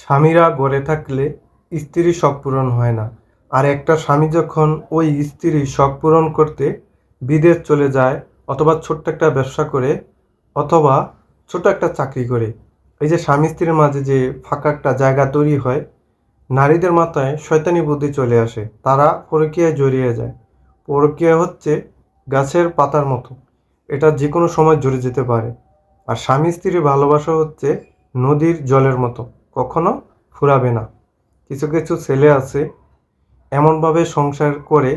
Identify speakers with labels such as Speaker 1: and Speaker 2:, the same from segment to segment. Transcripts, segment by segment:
Speaker 1: স্বামীরা গড়ে থাকলে স্ত্রীর শখ পূরণ হয় না। আর একটা স্বামী যখন ওই স্ত্রীর শখ পূরণ করতে বিদেশ চলে যায় অথবা ছোট্ট একটা ব্যবসা করে অথবা ছোট একটা চাকরি করে, এই যে স্বামী স্ত্রীর মাঝে যে ফাঁকা একটা জায়গা তৈরি হয়, নারীদের মাথায় শয়তানি বুদ্ধি চলে আসে, তারা পরকীয়ায় জড়িয়ে যায়। পরকীয়া হচ্ছে গাছের পাতার মতো, এটা যে কোনো সময় জড়ে যেতে পারে। আর স্বামী স্ত্রীর ভালোবাসা হচ্ছে নদীর জলের মতো। কখনো ফুরাবে না। কিছু কিছু ছেলে আছে, এমনভাবে সংসার করে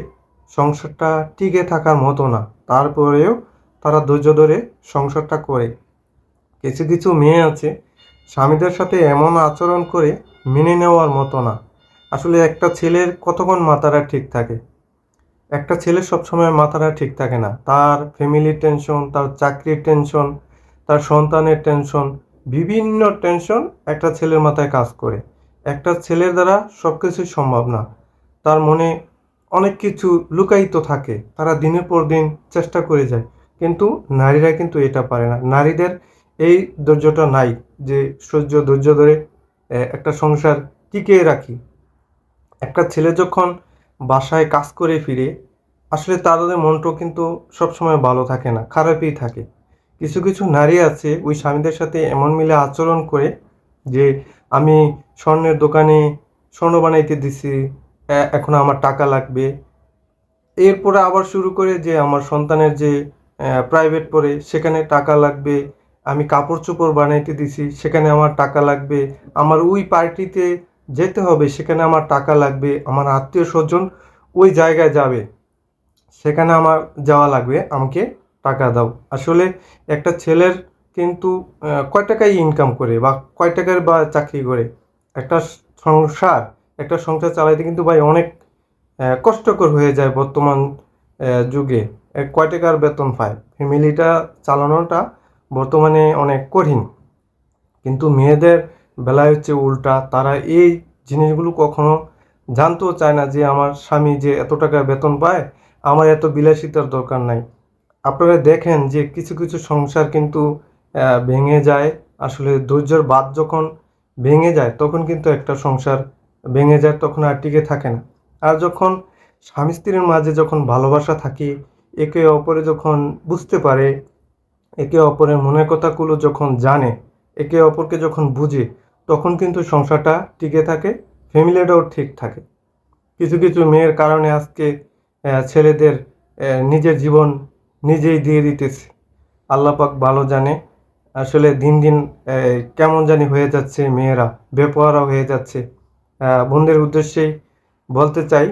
Speaker 1: সংসারটা টিকে থাকার মতো না। তারপরেও তারা ধৈর্য ধরে সংসারটা করে। কিছু কিছু মেয়ে আছে, স্বামীদের সাথে এমন আচরণ করে মেনে নেওয়ার মতো না। আসলে একটা ছেলের কতক্ষণ মাথাটা ঠিক থাকে? একটা ছেলের সবসময় মাথাটা ঠিক থাকে না। তার ফ্যামিলির টেনশন তার চাকরির টেনশন তার সন্তানের টেনশন বিভিন্ন টেনশন একটা ছেলের মাথায় কাজ করে। একটা ছেলের দ্বারা সব কিছুই সম্ভব না। তার মনে অনেক কিছু লুকায়িত থাকে। তারা দিনের পর দিন চেষ্টা করে যায়। কিন্তু নারীরা কিন্তু এটা পারে না। নারীদের এই ধৈর্যটা নাই যে সহ্য ধৈর্য ধরে একটা সংসার টিকিয়ে রাখি। একটা ছেলে যখন বাসায় কাজ করে ফিরে, আসলে তাদের মনটাও কিন্তু সবসময় ভালো থাকে না, খারাপই থাকে। কিছু কিছু নারী আছে ওই স্বামীদের সাথে এমন মিলে আচরণ করে যে আমি স্বর্ণের দোকানে স্বর্ণ বানাইতে দিছি এখন আমার টাকা লাগবে। এরপরে আবার শুরু করে যে আমার সন্তানের যে প্রাইভেট পড়ে সেখানে টাকা লাগবে, আমি কাপড় চোপড় বানাইতে দিছি, সেখানে আমার টাকা লাগবে, আমার ওই পার্টিতে যেতে হবে, সেখানে আমার টাকা লাগবে, আমার আত্মীয় স্বজন ওই জায়গায় যাবে, সেখানে আমার যাওয়া লাগবে, আমাকে টাকা দাও। আসলে একটা ছেলের কিন্তু কয় টাকায় ইনকাম করে বা কয় টাকার বা চাকরি করে? একটা সংসার একটা সংসার চালাইতে কিন্তু ভাই অনেক কষ্টকর হয়ে যায় বর্তমান যুগে। কয় টাকার বেতন পায়? ফ্যামিলিটা চালানোটা বর্তমানে অনেক কঠিন। কিন্তু মেয়েদের বেলায় হচ্ছে উল্টা। তারা এই জিনিসগুলো কখনো জানতেও চায় না যে আমার স্বামী যে এত টাকা বেতন পায়, আমার এত বিলাসিতার দরকার নাই। আপনারা দেখেন যে কিছু কিছু সংসার কিন্তু ভেঙে যায়। আসলে ধৈর্যের বাদ যখন ভেঙে যায়, তখন কিন্তু একটা সংসার ভেঙে যায়, তখন আর টিকে থাকে না। আর যখন স্বামী স্ত্রীর মাঝে যখন ভালোবাসা থাকে, একে অপরে যখন বুঝতে পারে, একে অপরের মনের কথাগুলো যখন জানে, একে অপরকে যখন বুঝে, তখন কিন্তু সংসারটা টিকে থাকে, ফ্যামিলিটাও ঠিক থাকে। কিছু কিছু মেয়ের কারণে আজকে ছেলেদের নিজের জীবন নিজেই দিয়ে দিতেছে। আল্লাপাক ভালো জানে। আসলে দিন দিন কেমন জানি হয়ে যাচ্ছে মেয়েরা বেপরোয়া হয়ে যাচ্ছে। আহ, বোনদের উদ্দেশ্যেই বলতে চাই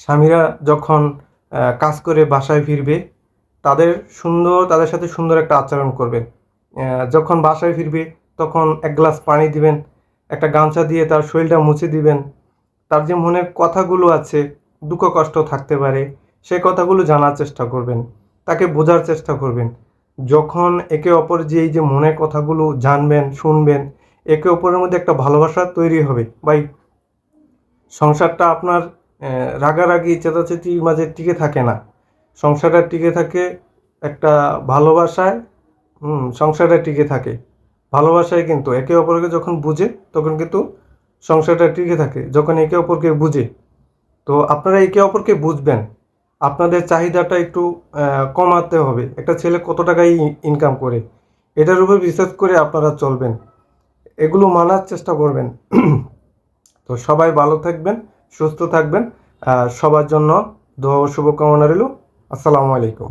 Speaker 1: স্বামীরা যখন কাজ করে বাসায় ফিরবে তাদের সুন্দর তাদের সাথে সুন্দর একটা আচরণ করবেন। যখন বাসায় ফিরবে তখন এক গ্লাস পানি দিবেন একটা গামছা দিয়ে তার শরীরটা মুছে দিবেন। তার যে মনের কথাগুলো আছে দুঃখ কষ্ট থাকতে পারে সেই কথাগুলো জানার চেষ্টা করবেন, তাকে বোঝার চেষ্টা করবেন। যখন একে অপর যে এই যে মনের কথাগুলো জানবেন, শুনবেন, একে অপরের মধ্যে একটা ভালোবাসা তৈরি হবে। ভাই, সংসারটা আপনার রাগারাগি চেতাচেতির মাঝে টিকে থাকে না। সংসারটা টিকে থাকে একটা ভালোবাসায়, হুম, সংসারটা টিকে থাকে। ভালোবাসায় কিন্তু একে অপরকে যখন বুঝে, তখন কিন্তু সংসারটা টিকে থাকে, যখন একে অপরকে বুঝে। তো আপনারা একে অপরকে বুঝবেন। আপনাদের চাহিদাটা একটু কমাতে হবে। একটা ছেলে কত টাকায় ইনকাম করে? এটার উপর বিশ্বাস করে আপনারা চলবেন। এগুলো মানার চেষ্টা করবেন। তো সবাই ভালো থাকবেন, সুস্থ থাকবেন। সবার জন্য দোয়া শুভকামনা রইল। আসসালামু আলাইকুম।